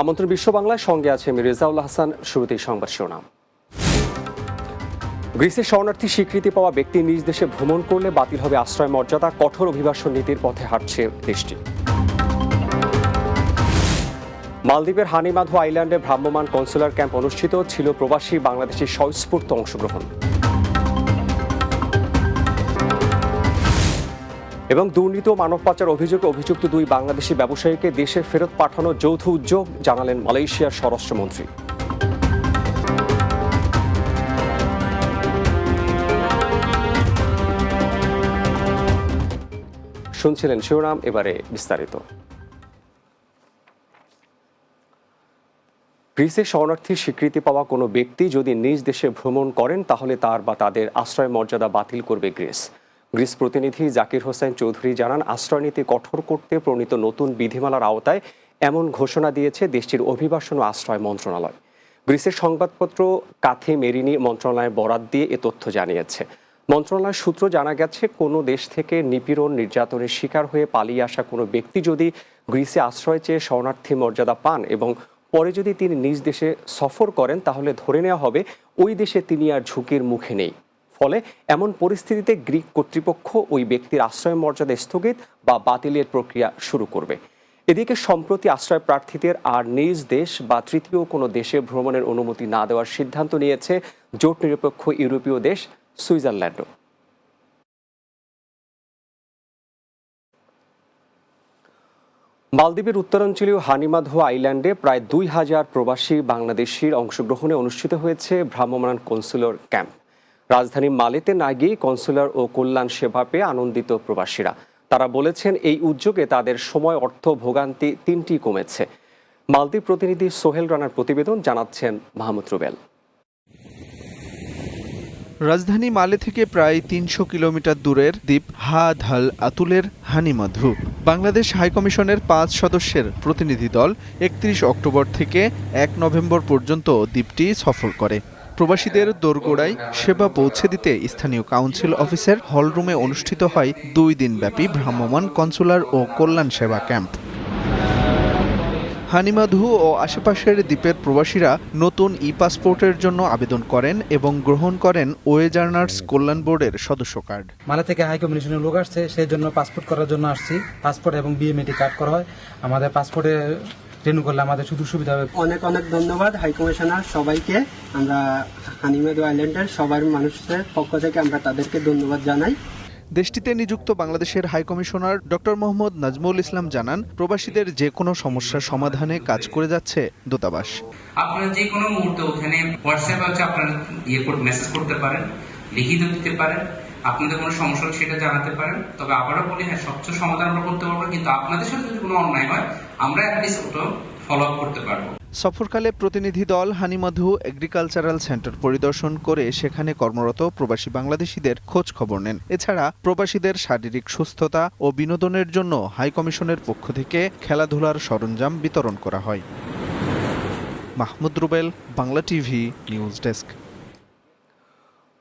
আমন্ত্রণ বিশ্ব বাংলার সঙ্গে আছে আমি রেজাউল হাসান। শুরুতেই সংবাদ শিরোনাম। গ্রিসের শরণার্থী স্বীকৃতি পাওয়া ব্যক্তি নিজ দেশে ভ্রমণ করলে বাতিল হবে আশ্রয় মর্যাদা। কঠোর অভিবাসন নীতির পথে হাঁটছে দেশটি। মালদ্বীপের হানিমাধু আইল্যান্ডে ভ্রাম্যমাণ কনসুলার ক্যাম্প অনুষ্ঠিত। ছিল প্রবাসী বাংলাদেশের স্বস্ফূর্ত অংশগ্রহণ। এবং দুর্নীতি ও মানব পাচার অভিযোগে অভিযুক্ত দুই বাংলাদেশি ব্যবসায়ীকে দেশে ফেরত পাঠানোর যৌথ উদ্যোগ, জানালেন মালয়েশিয়ার স্বরাষ্ট্রমন্ত্রী। শুনছিলেন শিরোনাম, এবারে বিস্তারিত। গ্রিসে শরণার্থীর স্বীকৃতি পাওয়া কোনো ব্যক্তি যদি নিজ দেশে ভ্রমণ করেন, তাহলে তার বা তাদের আশ্রয় মর্যাদা বাতিল করবে গ্রিস। গ্রিস প্রতিনিধি জাকির হোসেন চৌধুরী জানান, আশ্রয়নীতি কঠোর করতে প্রণীত নতুন বিধিমালার আওতায় এমন ঘোষণা দিয়েছে দেশটির অভিবাসন ও আশ্রয় মন্ত্রণালয়। গ্রিসের সংবাদপত্র কাথে মেরিনি মন্ত্রণালয়ের বরাত দিয়ে এ তথ্য জানিয়েছে। মন্ত্রণালয় সূত্র জানা গেছে, কোনো দেশ থেকে নিপীড়ন নির্যাতনের শিকার হয়ে পালিয়ে আসা কোনো ব্যক্তি যদি গ্রিসে আশ্রয় চেয়ে শরণার্থী মর্যাদা পান এবং পরে যদি তিনি নিজ দেশে সফর করেন, তাহলে ধরে নেওয়া হবে, ওই দেশে তিনি আর ঝুঁকির মুখে নেই। ফলে এমন পরিস্থিতিতে গ্রিক কর্তৃপক্ষ ওই ব্যক্তির আশ্রয় মর্যাদা স্থগিত বা বাতিলের প্রক্রিয়া শুরু করবে। এদিকে সম্প্রতি আশ্রয় প্রার্থীদের আর নিজ দেশ বা তৃতীয় কোনো দেশে ভ্রমণের অনুমতি না দেওয়ার সিদ্ধান্ত নিয়েছে জোট নিরপেক্ষ ইউরোপীয় দেশ সুইজারল্যান্ডও। মালদ্বীপের উত্তরাঞ্চলীয় হানিমাধো আইল্যান্ডে প্রায় দুই হাজার প্রবাসী বাংলাদেশির অংশগ্রহণে অনুষ্ঠিত হয়েছে ভ্রাম্যমাণ কনসুলার ক্যাম্প। রাজধানী মালেতে না গিয়ে কনসুলার ও কল্যাণ সেবা পেয়ে আনন্দিত প্রবাসীরা। তারা বলেছেন, এই উদ্যোগে তাদের সময়, অর্থ, ভোগান্তি তিনটি কমেছে। মালদ্বীপ প্রতিনিধি সোহেল রানার প্রতিবেদন জানাচ্ছেন মাহমুদ রুবেল। রাজধানী মালে থেকে প্রায় তিনশো কিলোমিটার দূরের দ্বীপ হা ধাল আতুলের হানিমাধু। বাংলাদেশ হাইকমিশনের পাঁচ সদস্যের প্রতিনিধি দল একত্রিশ অক্টোবর থেকে এক নভেম্বর পর্যন্ত দ্বীপটি সফর করে। প্রবাসীদের দোরগোড়ায় সেবা পৌঁছে দিতে স্থানীয় কাউন্সিল অফিসের হলরুমে অনুষ্ঠিত হয় দুই দিনব্যাপী ভ্রাম্যমাণ কনসুলার ও কল্যাণ সেবা ক্যাম্প। হানিমাধু ও আশেপাশের দ্বীপের প্রবাসীরা নতুন ই পাসপোর্টের জন্য আবেদন করেন এবং গ্রহণ করেন ওয়ে জার্নার্স কল্যাণ বোর্ডের সদস্য কার্ড। মালা থেকে হাই কমিশনের লোক আসছে, সেই জন্য পাসপোর্ট করার জন্য আসছি। পাসপোর্ট এবং বিএমএটি কার্ড করা হয়। আমাদের পাসপোর্টে রেনু করলে আমাদের শুধু সুবিধা হবে। অনেক অনেক ধন্যবাদ হাই কমিশনার সবাইকে। আমরা হানিমেদ আইল্যান্ডের সবার মানুষের পক্ষ থেকে আমরা তাদেরকে ধন্যবাদ জানাই। দেশটিতে নিযুক্ত বাংলাদেশের high commissioner doctor Mohammad Nazmul Islam জানান প্রবাসীদের যে কোনো সমস্যার সমাধানে কাজ করে যাচ্ছে দূতাবাস। আপনারা যে কোনো মুহূর্তে ওখানে হোয়াটসঅ্যাপ আছে আপনারা ইয়ে করে মেসেজ করতে পারেন লিখিত দিতে পারেন। আপনাদের কোনো সমস্যা হলে সেটা জানাতে পারেন। তবে আবারও বলি হ্যাঁ সবচেয়ে সমাধান আমরা করতে পারব, কিন্তু আপনাদের সাথে যদি কোনো অন্যায় হয়, আমরা অ্যাটলিস্ট ফলো আপ করতে পারব। সফরকালে প্রতিনিধি দল হানিমাধু এগ্রিকালচারাল সেন্টার পরিদর্শন করে সেখানে কর্মরত প্রবাসী বাংলাদেশিদের খোঁজ খবর নেন। এছাড়া প্রবাসীদের শারীরিক সুস্থতা ও বিনোদনের জন্য হাইকমিশনের পক্ষ থেকে খেলাধুলার সরঞ্জাম বিতরণ করা হয়। Mahmud Rubel, Bangla TV, news desk.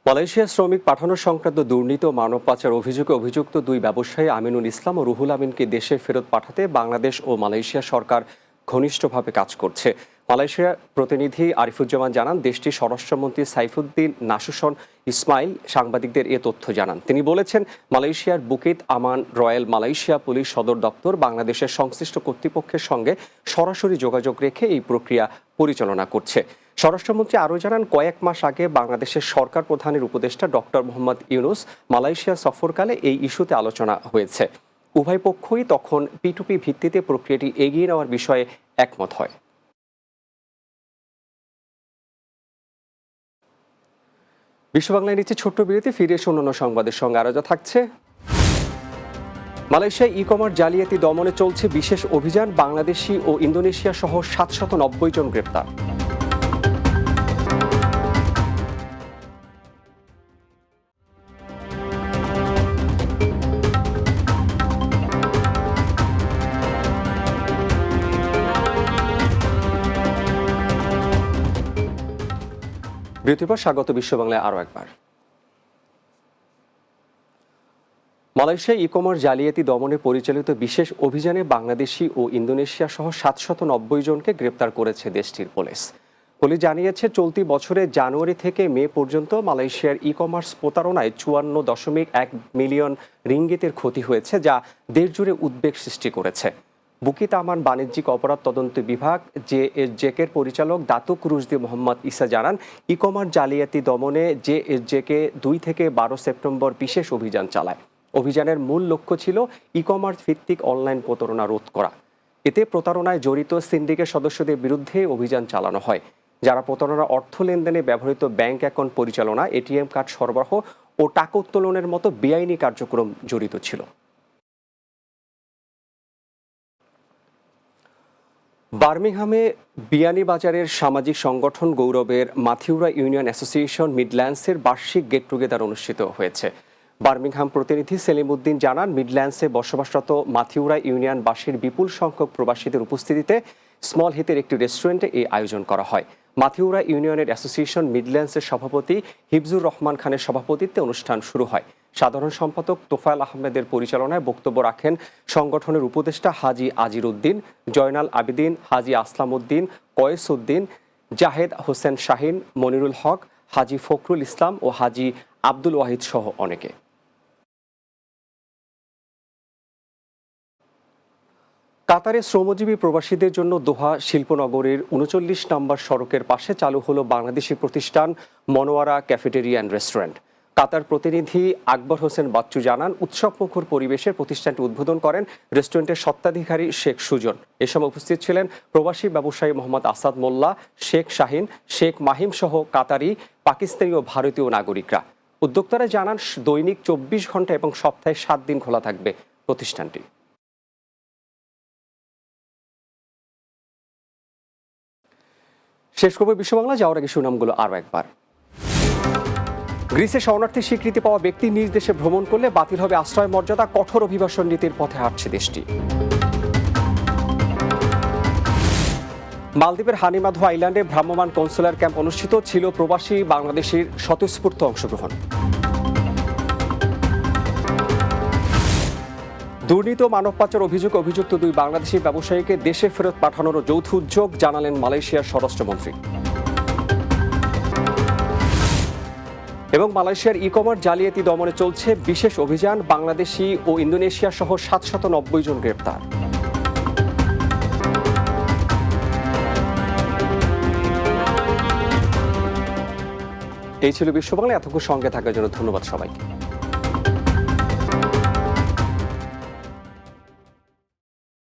Malaysia শ্রমিক পাঠানো সংক্রান্ত দুর্নীতি ও মানব পাচার অভিযোগে অভিযুক্ত দুই ব্যবসায়ী আমিনুল ইসলাম ও রুহুল আমিনকে দেশে ফেরত পাঠাতে বাংলাদেশ ও মালয়েশিয়া সরকার ঘনিষ্ঠভাবে কাজ করছে। মালয়েশিয়া প্রতিনিধি আরিফুজ্জামান জানান, দেশটির স্বরাষ্ট্রমন্ত্রী সাইফুদ্দিন নাসুসন ইসমাইল সাংবাদিকদের এ তথ্য জানান। তিনি বলেছেন, মালয়েশিয়ার Bukit Aman Royal Malaysia police সদর দপ্তর বাংলাদেশের সংশ্লিষ্ট কর্তৃপক্ষের সঙ্গে সরাসরি যোগাযোগ রেখে এই প্রক্রিয়া পরিচালনা করছে। স্বরাষ্ট্রমন্ত্রী আরও জানান, কয়েক মাস আগে বাংলাদেশের সরকার প্রধানের উপদেষ্টা ডক্টর মোহাম্মদ ইউনুস মালয়েশিয়া সফরকালে এই ইস্যুতে আলোচনা হয়েছে। উভয় পক্ষই তখন পিটুপি ভিত্তিতে প্রক্রিয়াটি এগিয়ে নেওয়ার বিষয়ে একমত হয়। বিশ্ব বাংলায় নিচ্ছে ছোট্ট বিরতি, ফিরে এসে অন্যান্য সংবাদের সঙ্গে আরও যা থাকছে। মালয়েশিয়ায় ই কমার্স জালিয়াতি দমনে চলছে বিশেষ অভিযান। বাংলাদেশি ও ইন্দোনেশিয়া সহ সাতশত নব্বই জন গ্রেপ্তার। পর স্বাগত বিশ্ব বাংলায় আরও একবার। মালয়েশিয়া ই কমার্স জালিয়াতি দমনে পরিচালিত বিশেষ অভিযানে বাংলাদেশি ও ইন্দোনেশিয়া সহ সাতশত নব্বই জনকে গ্রেপ্তার করেছে দেশটির পুলিশ। পুলিশ জানিয়েছে, চলতি বছরের জানুয়ারি থেকে মে পর্যন্ত মালয়েশিয়ার ই কমার্স প্রতারণায় চুয়ান্ন দশমিক এক মিলিয়ন রিঙ্গিতের ক্ষতি হয়েছে, যা দেশজুড়ে উদ্বেগ সৃষ্টি করেছে। বুকিত আমান বাণিজ্যিক অপরাধ তদন্ত বিভাগ এস জেকের পরিচালক দাতুক রুশদি মোহাম্মদ ইসা জানান ই কমার্স জালিয়াতি দমনে এস জেকে দুই থেকে বারো সেপ্টেম্বর বিশেষ অভিযান চালায়। অভিযানের মূল লক্ষ্য ছিল ই কমার্স ভিত্তিক অনলাইন প্রতারণা রোধ করা। এতে প্রতারণায় জড়িত সিন্ডিকেট সদস্যদের বিরুদ্ধে অভিযান চালানো হয়। যারা প্রতারণা অর্থ লেনদেনে ব্যবহৃত ব্যাংক অ্যাকাউন্ট পরিচালনা এটিএম কার্ড সরবরাহ ও টাকা উত্তোলনের মতো বেআইনি কার্যক্রম জড়িত ছিল। বার্মিংহামে বিয়ানীবাজারের সামাজিক সংগঠন গৌরবের মাথিউরা ইউনিয়ন অ্যাসোসিয়েশন মিডল্যান্ডসের বার্ষিক গেট টুগেদার অনুষ্ঠিত হয়েছে। বার্মিংহাম প্রতিনিধি সেলিম উদ্দিন জানান, মিডল্যান্ডসে বসবাসরত মাথিউরা ইউনিয়নবাসীর বিপুল সংখ্যক প্রবাসীদের উপস্থিতিতে স্মল হিতের একটি রেস্টুরেন্টে এই আয়োজন করা হয়। মাথিউরা ইউনিয়নের অ্যাসোসিয়েশন মিডল্যান্ডসের সভাপতি হিফজুর রহমান খানের সভাপতিত্বে অনুষ্ঠান শুরু হয়। সাধারণ সম্পাদক তোফায়েল আহমেদের পরিচালনায় বক্তব্য রাখেন সংগঠনের উপদেষ্টা হাজি আজির উদ্দিন জয়নাল আবিদিন, হাজি আসলাম উদ্দিন কয়েস উদ্দিন জাহেদ হোসেন শাহিন, মনিরুল হক, হাজি ফখরুল ইসলাম ও হাজি আব্দুল ওয়াহিদ সহ অনেকে। কাতারে শ্রমজীবী প্রবাসীদের জন্য দোহা শিল্পনগরীর উনচল্লিশ নম্বর সড়কের পাশে চালু হলো বাংলাদেশি প্রতিষ্ঠান Monowara cafeteria and restaurant. Qatar প্রতিনিধি আকবর হোসেন বাচ্চু জানান, উৎসবমুখর পরিবেশে প্রতিষ্ঠানটি উদ্বোধন করেন রেস্টুরেন্টের স্বত্বাধিকারী শেখ সুজন। এ সময় উপস্থিত ছিলেন প্রবাসী ব্যবসায়ী মোহাম্মদ আসাদ মোল্লা, শেখ শাহিন, শেখ মাহিম সহ কাতারি, পাকিস্তানি ও ভারতীয় নাগরিকরা। উদ্যোক্তারা জানান, দৈনিক চব্বিশ ঘণ্টা এবং সপ্তাহে সাত দিন খোলা থাকবে প্রতিষ্ঠানটি। শেষ করবে বিশ্ববাংলা যাওয়ার আগে সুনামগুলো আরও একবার। গ্রিসে শরণার্থী স্বীকৃতি পাওয়া ব্যক্তি নিজ দেশে ভ্রমণ করলে বাতিল হবে আশ্রয় মর্যাদা, কঠোর অভিবাসন নীতির পথে হাঁটছে দেশটি। মালদ্বীপের হানিমাধু আইল্যান্ডে ভ্রাম্যমাণ কনসুলার ক্যাম্প অনুষ্ঠিত ছিল প্রবাসী বাংলাদেশির স্বতঃস্ফূর্ত অংশগ্রহণ। দুর্নীতি মানব পাচার অভিযোগ অভিযুক্ত দুই বাংলাদেশি ব্যবসায়ীকে দেশে ফেরত পাঠানোর যৌথ উদ্যোগ, জানালেন মালয়েশিয়ার স্বরাষ্ট্রমন্ত্রী। এবং মালয়েশিয়ার ই কমার্স জালিয়াতি দমনে চলছে বিশেষ অভিযান। বাংলাদেশি ও ইন্দোনেশিয়া সহ সাতশত নব্বই জন গ্রেপ্তার। এই ছিল বিশ্ববাংলা। এতক্ষণ সঙ্গে থাকার জন্য ধন্যবাদ সবাইকে।